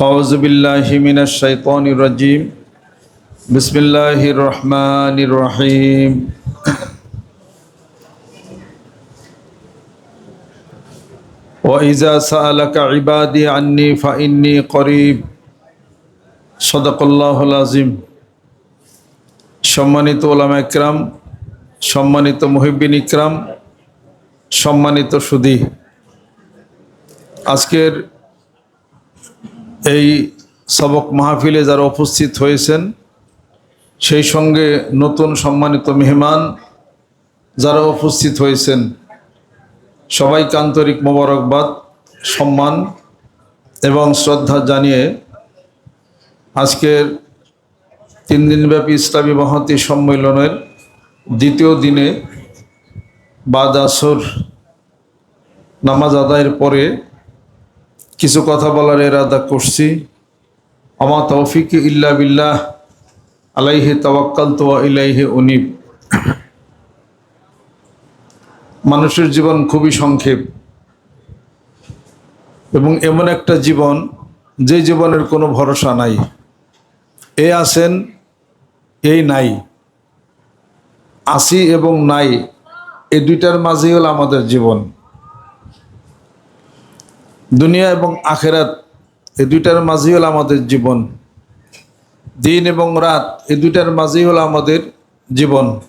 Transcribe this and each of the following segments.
أعوذ بالله من الشيطان الرجيم بسم الله الرحمن الرحيم وإذا سألك عبادي عني فإني قريب صدق الله العظيم সম্মানিত ওলামা একরাম সম্মানিত মুহিবিন ইকরাম সম্মানিত সুদী আজকের এই সবক মাহফিলে যারা উপস্থিত হয়েছেন, সেই সঙ্গে নতুন সম্মানিত মেহমান যারা উপস্থিত হয়েছেন, সবাইকে আন্তরিক মোবারকবাদ, সম্মান এবং শ্রদ্ধা জানিয়ে আজকের তিন দিনব্যাপী ইসলামী মহাতি সম্মেলনের দ্বিতীয় দিনে বাদ আসর নামাজ আদায়ের পরে কিছু কথা বলার এরাদা করছি। আমা তৌফিক ইল্লা বিল্লাহ, আলাইহে তাওয়াক্কাল তো ইলাইহে উনিব। মানুষের জীবন খুবই সংক্ষেপ। এবং এমন একটা জীবন, যে জীবনের কোনো ভরসা নাই। এ আছেন, এই নাই। আসি এবং নাই এই দুইটার মাঝেই হল আমাদের জীবন। দুনিয়া এবং আখেরাত এই দুইটার মাঝেই হলো আমাদের জীবন। দিন এবং রাত এই দুইটার মাঝেই হলো আমাদের জীবন।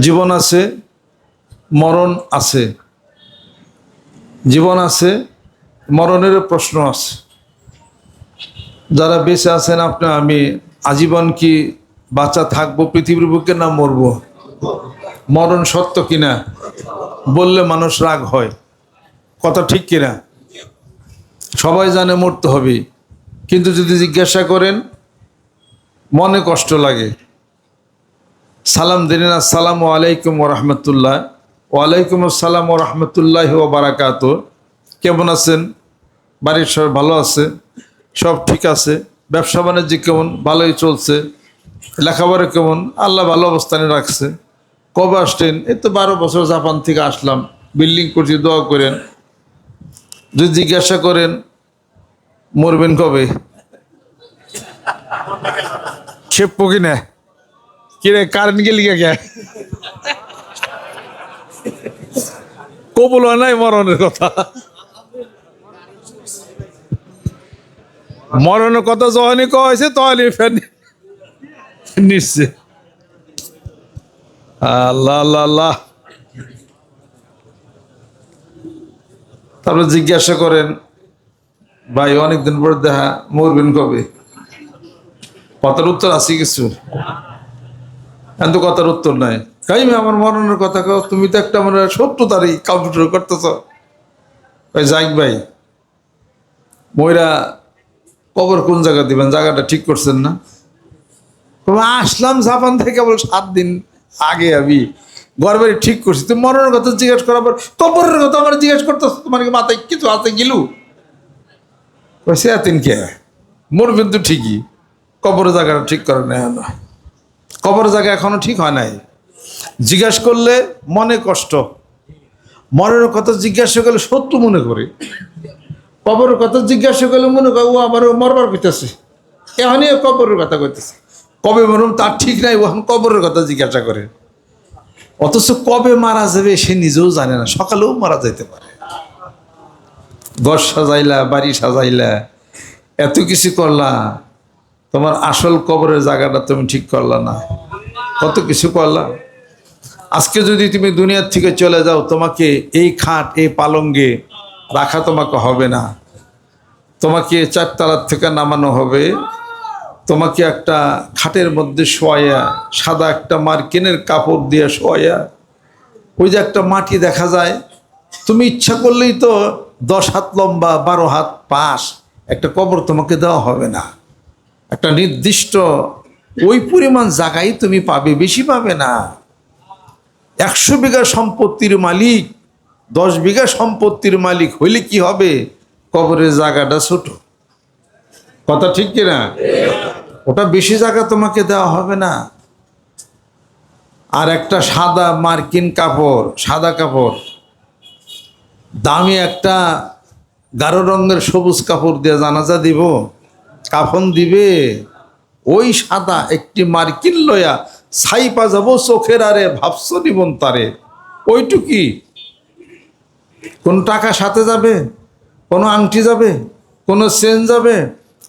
জীবন আছে, মরণ আছে। জীবন আছে মরণেরও প্রশ্ন আছে। যারা বেঁচে আছেন আপনার, আমি আজীবন কি বাচ্চা থাকব, পৃথিবীর বুকে না মরবো? মরণ সত্য কিনা? বললে মানুষ রাগ হয়। কথা ঠিক কিনা? সবাই জানে মরতে হবে। কিন্তু যদি জিজ্ঞাসা করেন, মনে কষ্ট লাগে। সালাম দিলেন, আসসালামু আলাইকুম ও রহমতুল্লাহ। ওয়ালাইকুম আসসালাম রহমতুল্লাহ ও বারাকাত কেমন আছেন? বাড়ির সবাই ভালো আছে। সব ঠিক আছে। ব্যবসা বাণিজ্য কেমন? ভালোই চলছে। লেখাপড়া কেমন? আল্লাহ ভালো অবস্থানে রাখছে। কবে আসলেন? এই তো বারো বছর জাপান থেকে আসলাম। বিল্ডিং করছি, দোয়া করেন। যদি জিজ্ঞাসা করেন, মরবেন কবে? খেপবো কিনা? কিরে কারেন্ট গেলি কে কবুল হয় নাই মরণের কথা? মরণের কথা যখনই কয়েছে তখনই ফের নিচ্ছে। আল্লাহ আল্লাহ আল্লাহ। তারপর জিজ্ঞাসা করেন, ভাই, অনেকদিন পর দেখা, মরবেন কবে? কথার উত্তর আছে কিছু। কিন্তু কথার উত্তর নাই। কাইমে আমার মরণের কথা কও, তুমি তো একটা মনে সত্য তারিখ কম্পিউটার করতেছ। ভাই, যাইক ভাই ময়রা কবর কোন জায়গা দিবেন? জায়গাটা ঠিক করছেন না? আসলাম জাপান থেকে কেবল সাত দিন আগে আমি গড়বাড়ি ঠিক করছি। তুমি মরণের কথা জিজ্ঞেস করার পর কবরের কথা আমার জিজ্ঞেস করতেছ, তোমার কি মাথায় কিছু আছে গিলু? কইছে এতিন কে? মরবেন তো ঠিকই। কবরের জায়গাটা ঠিক করে নেয় না। কবরের জায়গা এখনও ঠিক হয় নাই। জিজ্ঞেস করলে মনে কষ্ট। মরণের কথা জিজ্ঞাসা করলে সত্য মনে করে। কবরের কথা জিজ্ঞাসা করলে মনে করে, ও আমার মরবার কইতেছে। এখনই কবরের কথা কইতেছে। কবে মরম তার ঠিক নাই ওখান কবরের কথা জিজ্ঞাসা করে। অথচ কবে মারা যাবে সে নিজেও জানে না। সকালেও মারা যাইতে পারে। ঘর সাজাইলা, বাড়ি সাজাইলা, এত কিছু করলা, তোমার আসল কবরের জায়গাটা তুমি ঠিক করলা না। কত কিছু করলা। আজকে যদি তুমি দুনিয়ার থেকে চলে যাও, তোমাকে এই খাট, এই পালঙ্গে রাখা তোমাকে হবে না। তোমাকে চারতলার থেকে নামানো হবে। তোমাকে একটা খাটের মধ্যে শোয়া সাদা একটা মার্কিনের কাপড় দিয়ে শোয়া ওই যে একটা মাটি দেখা যায়, তুমি ইচ্ছা করলেই তো দশ হাত লম্বা, বারো হাত পাশ একটা কবর তোমাকে দেওয়া হবে না। একটা নির্দিষ্ট ওই পরিমাণ জায়গায় তুমি পাবে, বেশি পাবে না। একশো বিঘা সম্পত্তির মালিক, দশ বিঘা সম্পত্তির মালিক হইলে কি হবে? কবরের জায়গাটা ছোট। কথা ঠিক কিনা? ওটা বেশি জায়গা তোমাকে দেওয়া হবে না। আর একটা সাদা মার্কিন কাপড়, সাদা কাপড়। দামি একটা গাঢ় রঙের সবুজ কাপড় দিয়ে জানাজা দিব। কাফন দিবে। ওই সাদা একটি মার্কিন লয়া ছাইপা যাব চোখের আরে ভাবছ নিবন তারে। ওইটুকি। কোন টাকা সাথে যাবে? কোনো আংটি যাবে? কোনো চেন যাবে?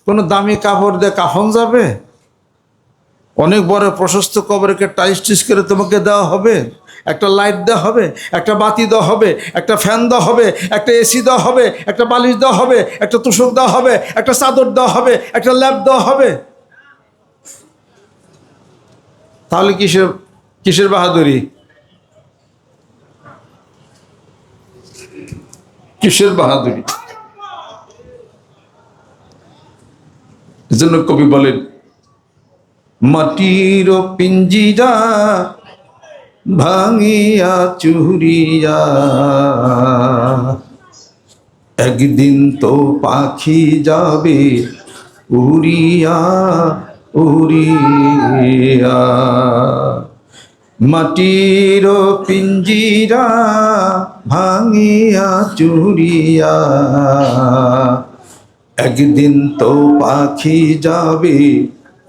কোনো দামি কাপড় দিয়ে কাফন যাবে? অনেক বড় প্রশস্ত কবরকে টাইস টিস করে তোমাকে দেওয়া হবে। একটা লাইট দেওয়া হবে, একটা বাতি দেওয়া হবে, একটা ফ্যান দেওয়া হবে, একটা এসি দেওয়া হবে, একটা বালিশ দেওয়া হবে, একটা তুষক দেওয়া হবে, একটা চাদর দেওয়া হবে, একটা ল্যাপ দেওয়া হবে। তাহলে কিসের কিসের বাহাদুরি? কিসের বাহাদুরি? এজন্য কবি বলেন, মাটির পিঞ্জিরা ভাঙিয়া চুরিয়া একদিন তো পাখি যাবে উড়িয়া উড়িয়া। মাটির পিঞ্জিরা ভাঙিয়া চুরিয়া একদিন তো পাখি যাবে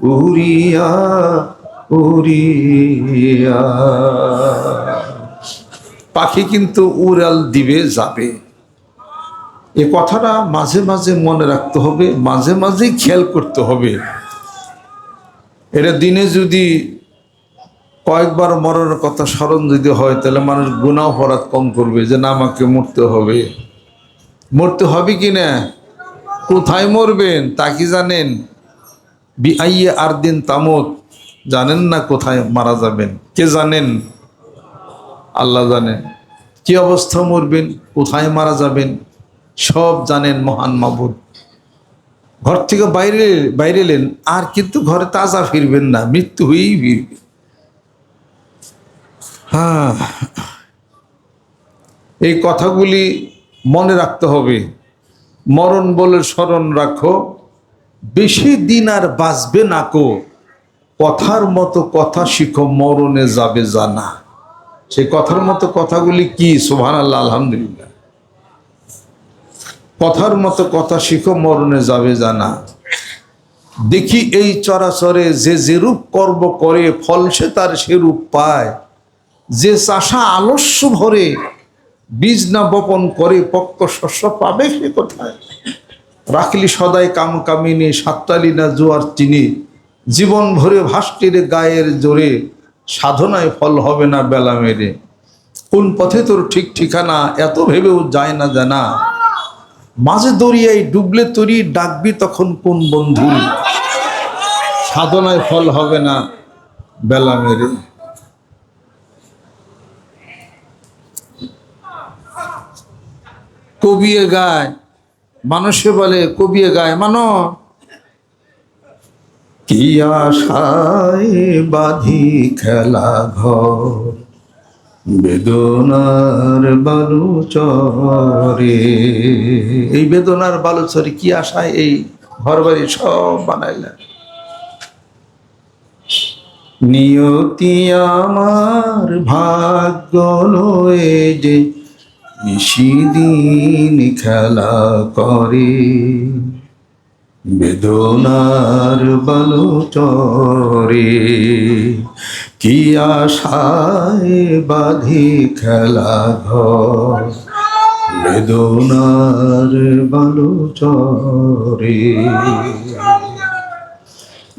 উড়িয়া উড়িয়া। পাখি কিন্তু উড়াল দিবে, যাবে। এ কথাটা মাঝে মাঝে মনে রাখতে হবে, মাঝে মাঝে খেয়াল করতে হবে। এটা দিনে যদি কয়েকবার মরণের কথা স্মরণ যদি হয়, তাহলে মানুষ গুণা অপরাধ কম করবে যে, না, আমাকে মরতে হবে। মরতে হবে কি না? কোথায় মরবেন তা কি জানেন? বিআইয়ে আর দিন তামত জানেন না কোথায় মারা যাবেন? কে জানেন? আল্লাহ জানেন। কি অবস্থা মরবেন, কোথায় মারা যাবেন? সব জানেন মহান মাবুদ। ঘর থেকে বাইরে বাইরে এলেন, আর কিন্তু ঘরে তাজা ফিরবেন না, মৃত্যু হয়েই ফিরবে। হ্যাঁ এই কথাগুলি মনে রাখতে হবে। মরণ বলে স্মরণ রাখো, বেশি দিন আর বাঁচবে না কো। কথার মতো কথা শিখো, মরণে যাবে জানা। সেই কথার মতো কথাগুলি কি? সোহান আল্লাহ আলহামদুলিল্লাহ। কথার মতো কথা শিখো, মরণে যাবে জানা। দেখি এই চরাচরে যে যেরূপ কর্ম করে, ফল সে তার সেরূপ পায়। যে চাষা আলস্য ভরে বীজ না বপন করে, পক্ক শস্য পাবে সে কোথায়? রাখলি সদাই কাম কামিনী সাতটালি না জোয়ার চিনি। জীবন ভরে ভাষ্টির গায়ের জোরে, সাধনায় ফল হবে না বেলা মেরে। কোন পথে তোর ঠিক ঠিকানা, এত ভেবেও যায় না জানা। মাঝে দরিয়ায় ডুবলে তরি, ডাকবি তখন কোন বন্ধু। সাধনায় ফল হবে না বেলা মেরে। কবিয়ে গায়। মানুষে বলে কবিয়ে গায়। মানো। কি আশায় বাঁধি খেলা ঘর। বেদনার বালুচরে এই বেদনার বালুচরে কি আশায় এই ঘর বাড়ি সব বানাইলেন? নিয়তি আমার ভাগ্য লয়ে যে নিশিদিন খেলা করে। বেদনার বালুচরে কি আশায় বাঁধি খেলা ঘর। বেদনার বালুচরে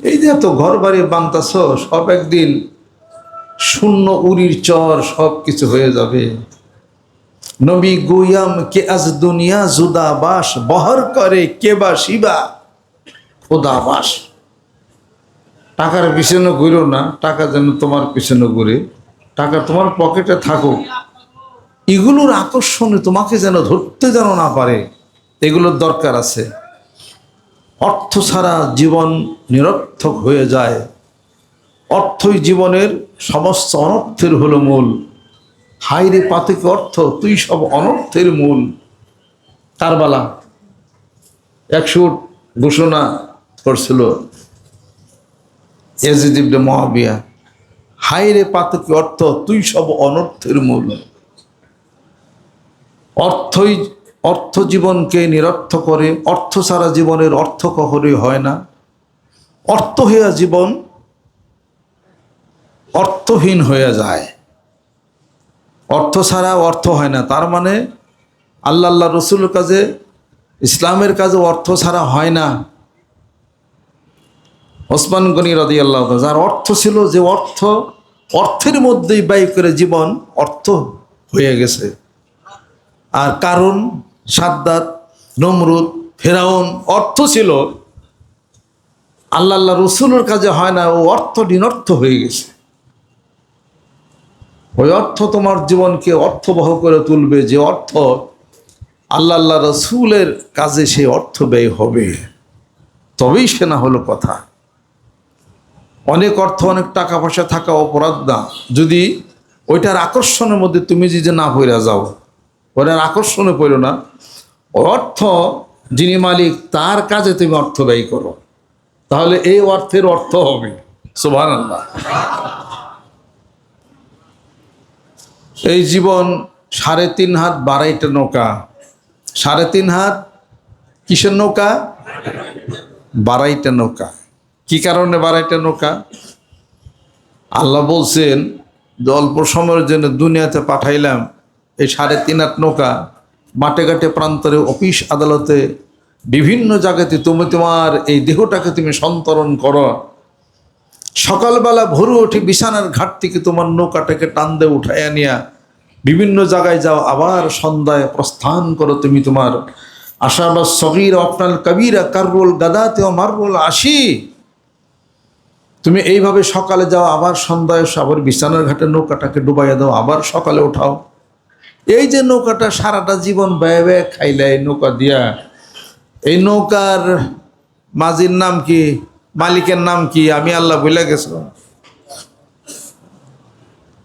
এই যে এত ঘর বাড়ি বানতাছ, সব একদিন শূন্য উরির চর সব কিছু হয়ে যাবে। নবী গুয়াম কে আজ দুনিয়া জুদা বাস বহর করে কে বা শিবা? খোদা বাস টাকার পিছনে ঘুরো না, টাকা যেন তোমার পিছনে ঘুরে। টাকা তোমার পকেটে থাকুক। এগুলোর আকর্ষণে তোমাকে যেন ধরতে যেন না পারে, এগুলোর দরকার আছে। অর্থ ছাড়া জীবন নিরর্থক হয়ে যায়। অর্থই জীবনের সমস্ত অনর্থের হলো মূল। হাইরে পাতক অর্থ, তুই সব অনর্থের মূল। কারবালা একশো ঘোষণা করছিল এজিদিবনে মহাবিয়া হাইরে পাতক অর্থ, তুই সব অনর্থের মূল। অর্থই, অর্থ জীবনকে নিরর্থ করে, অর্থ ছাড়া জীবনের অর্থ কখনোই হয় না। অর্থহীয়া জীবন অর্থহীন হয়ে যায়। অর্থ ছাড়া অর্থ হয় না। তার মানে আল্লাহ আল্লাহ রসুলের কাজে, ইসলামের কাজে অর্থ ছাড়া হয় না। ওসমান গনি রাদি আল্লাহ যার অর্থ ছিল যে অর্থ, অর্থের মধ্যেই ব্যয় করে জীবন অর্থ হয়ে গেছে। আর কারণ সাদ্দাত, নমরুদ, ফেরাউন, অর্থ ছিল আল্লাহ আল্লাহ রসুলের কাজে হয় না, ও অর্থ নিরর্থ হয়ে গেছে। ওই অর্থ তোমার জীবনকে অর্থবহ করে তুলবে। যে অর্থ আল্লাহ আল্লাহ রসুলের কাজে সে অর্থ ব্যয় হবে। তবেই সে না হলো কথা। অনেক অর্থ, অনেক টাকা পয়সা থাকা অপরাধ না। যদি ওইটার আকর্ষণের মধ্যে তুমি যে না পড়ে যাও ওটার আকর্ষণে পড়ো না অর্থ যিনি মালিক, তার কাজে তুমি অর্থ ব্যয় করো। তাহলে এই অর্থের অর্থ হবে। সুভান আল্লাহ এই জীবন সাড়ে তিন হাত বারাইটা নৌকা। সাড়ে তিন হাত কিসের নৌকা? বারাইটা নৌকা। কি কারণে বারাইটা নৌকা? আল্লাহ বলছেন অল্প সময়ের জন্য দুনিয়াতে পাঠাইলাম এই সাড়ে তিন হাত নৌকা। মাঠে ঘাটে প্রান্তরে অফিস, আদালতে বিভিন্ন জায়গাতে তুমি তোমার এই দেহটাকে তুমি সন্তরণ করো। সকালবেলা ভোরে উঠে বিছানার ঘাট থেকে তোমার নৌকাটাকে টান দিয়ে উঠাইয়া নিয়া বিভিন্ন জায়গায় যাও আবার সন্ধ্যায় প্রস্থান করো তুমি তোমার আশাবাদ সগির অফনাল কবিরা কাররোল গাদাতে মাররোল আসি তুমি এইভাবে সকালে যাও আবার সন্ধ্যায় এসো, আবার বিছানার ঘাটে নৌকাটাকে ডুবাইয়া দাও আবার সকালে উঠাও। এই যে নৌকাটা সারাটা জীবন ব্যয় ব্যয় খাইলে এই নৌকা দিয়া। এই নৌকার মাঝির নাম কি? মালিকের নাম কি? আমি আল্লাহ বলে গেছ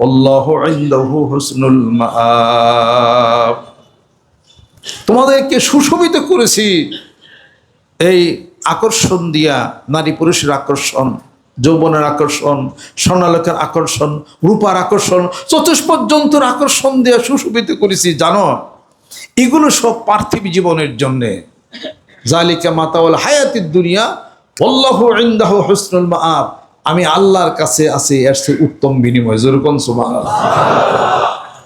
আল্লাহ ইন্দাহু হুসনুল মাআব। তোমাদেরকে সুশোভিত করেছি এই আকর্ষণ দিয়া, নারী পুরুষের আকর্ষণ, যৌবনের আকর্ষণ স্বর্ণালোকের আকর্ষণ, রূপার আকর্ষণ, চতুষ্পর্যন্তর আকর্ষণ দিয়া সুশোভিত করেছি, জানো? এগুলো সব পার্থিব জীবনের জন্যে। জালিকা মাতাওয়াল হায়াতির দুনিয়া অল্লাহ ইন্দাহ হসনুল মাআব। আমি আল্লাহর কাছে আছি, এর চেয়ে উত্তম বিনিময়। যেরকম সুবহানাল্লাহ।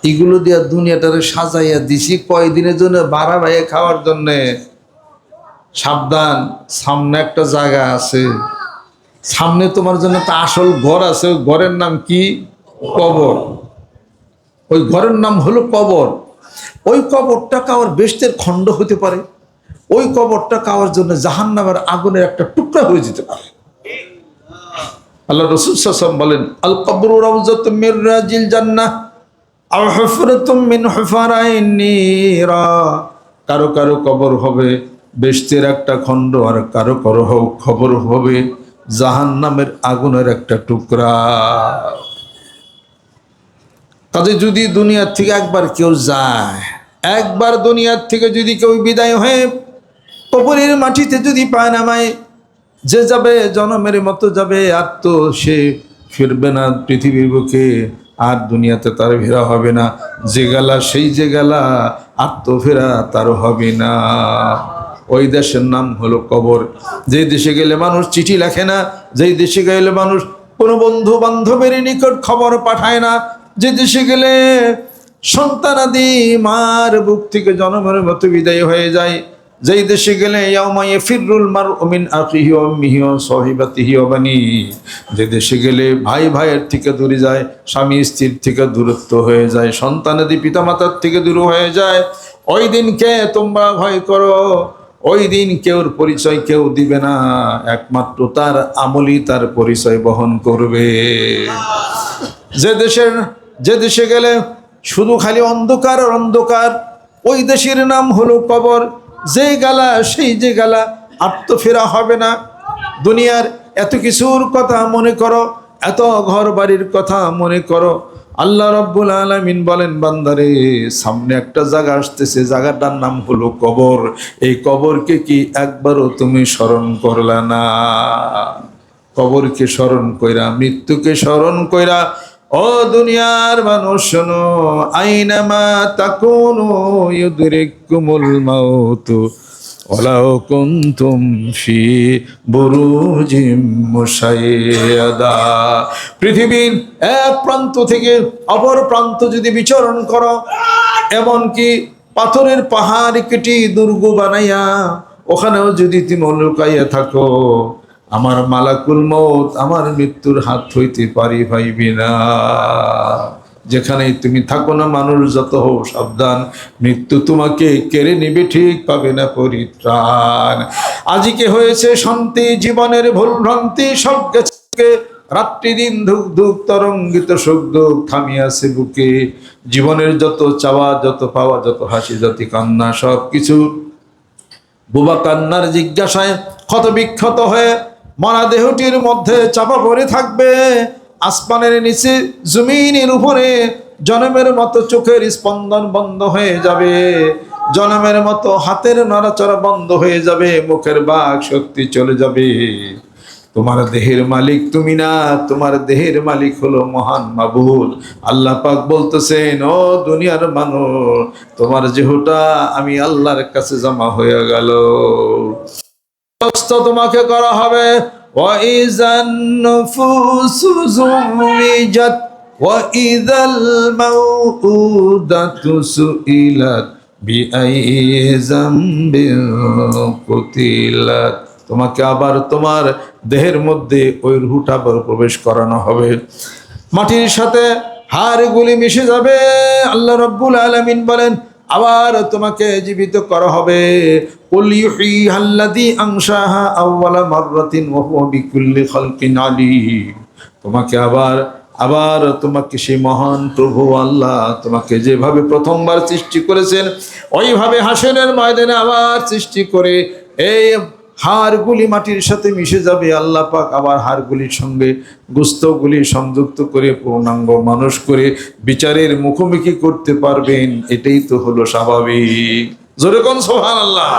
এগুলো দিয়া দুনিয়াটারে সাজাইয়া দিছি কয়দিনের জন্য? বাড়া ভাইয়া খাওয়ার জন্যে। সাবধান, সামনে একটা জায়গা আছে। সামনে তোমার জন্য একটা আসল ঘর আছে, ওই ঘরের নাম কি? কবর। ওই ঘরের নাম হলো কবর। ওই কবরটা কাওয়ার বেস্তের খণ্ড হতে পারে। ওই কবরটা কাওয়ার জন্য জাহান নামের আগুনের একটা টুকরা হয়ে যেতে পারে। আল্লাহ রসুল সাসম বলেন আল কবর নিরা। কারও কারও কবর হবে বেস্তের একটা খণ্ড আর কারও কারও হোক খবর হবে জাহান নামের আগুনের একটা টুকরা। কাজে যদি দুনিয়ার থেকে একবার কেউ যায়, একবার দুনিয়ার থেকে যদি কেউ বিদায় হয়ে কবরের মাটিতে যদি পায় নামায় যে যাবে, জনমের মতো যাবে, আর তো সে ফিরবে না পৃথিবীর বুকে, আর দুনিয়াতে তার ফেরা হবে না। যে গেলা সেই যে গেলা, আর তো ফেরা তার হবে না। ওই দেশের নাম হলো কবর। যে দেশে গেলে মানুষ চিঠি লেখে না, যেই দেশে গেলে মানুষ কোনো বন্ধু বান্ধবের নিকট খবর পাঠায় না, যে দেশে গেলে সন্তানাদি মার বুক থেকে জনমের মতো বিদায় হয়ে যায়। যেই দেশে গেলে যে দেশে গেলে ভাই ভাইয়ের থেকে দূরে যায়, স্বামী স্ত্রীর থেকে দূরত্ব হয়ে যায়, সন্তানাদি পিতামাতার থেকে দূর হয়ে যায়। ওই দিনকে তোমরা ভয় করো? ওই দিন কেউর পরিচয় কেউ দিবে না। একমাত্র তার আমলই তার পরিচয় বহন করবে। যে দেশের, যে দেশে গেলে শুধু খালি অন্ধকার আর অন্ধকার, ওই দেশের নাম হলো কবর। যে গালা, সেই যে গালা, আর তো ফেরা হবে না। দুনিয়ার এত কিছুর কথা মনে করো, এত ঘর বাড়ির কথা মনে করো। আল্লাহ রব্বুল আলমিন বলেন, বান্দারে, সামনে একটা জায়গা আসতেছে, জায়গাটার নাম হলো কবর। এই কবরকে কি একবারও তুমি স্মরণ করলা না? কবরকে স্মরণ কইরা, মৃত্যুকে স্মরণ কইরা ও দুনিয়ার মানুষ, শোনো, আইনামা তাকুনু ইউদরিকুমুল মাউতু ওলাও কুনতুম ফি বুরুজিম মুশাইয়াদা। পৃথিবীর এক প্রান্ত থেকে অপর প্রান্ত যদি বিচরণ করো, এমনকি পাথরের পাহাড় কেটে দুর্গ বানাইয়া, ওখানেও যদি তুমি লুকাইয়া থাকো। আমার মালাকুল মত আমার মৃত্যুর হাত হইতে পারি ভাইবি না। যেখানেই তুমি থাকো না মানুষ যত হো সাবধান, মৃত্যু তোমাকে কেড়ে নিবে ঠিক পাবে না পরিত্রাণ। আজকে হয়েছে শান্তি, জীবনের ভুল ভ্রান্তি, সব গেছে। রাত্রি দিন ধুক ধুক তরঙ্গিত সুখ দুঃখ থামিয়াছে বুকে। জীবনের যত চাওয়া, যত পাওয়া, যত হাসি, যত কান্না সব কিছু বুবা কান্নার জিজ্ঞাসায় ক্ষত বিক্ষত হয়ে মরা দেহটির মধ্যে চাপা পড়ে থাকবে। আসমানের নিচে, জমিনের উপরে জনমের মতো চোখের স্পন্দন বন্ধ হয়ে যাবে। জনমের মতো হাতের নড়াচড়া বন্ধ হয়ে যাবে। মুখের বাক শক্তি চলে যাবে। তোমার দেহের মালিক তুমি না, তোমার দেহের মালিক হলো মহান মাবুল আল্লাহ পাক বলতেছেন, ও দুনিয়ার মানুষ, তোমার যেহুটা আমি আল্লাহর কাছে জমা হয়ে গেল। ব্যবস্থা তোমাকে করা হবে وَإِذَا النُّفُوسُ زُوِّجَتْ وَإِذَا الْمَوْءُودَةُ سُئِلَتْ بِأَيِّ ذَنبٍ قُتِلَتْ তোমাকে আবার তোমার দেহের মধ্যে ওই রুহুটা আবার প্রবেশ করানো হবে মাটির সাথে হাড়গুলি মিশে যাবে আল্লাহ রব্বুল আলামিন বলেন আবার তোমাকে জীবিত করা হবে। তোমাকে আবার আবার তোমাকে সেই মহান প্রভু আল্লাহ তোমাকে যেভাবে প্রথমবার সৃষ্টি করেছেন, ওইভাবে হাসেনের ময়দানে আবার সৃষ্টি করে, এই হাড়গুলি মাটির সাথে মিশে যাবে, আল্লাহ পাক আবার হাড়গুলির সঙ্গে গুস্তগুলি সংযুক্ত করে, পূর্ণাঙ্গ মানুষ করে বিচারের মুখোমুখি করতে পারবেন। এটাই তো হলো স্বাভাবিক। জোরে কোন সোহান আল্লাহ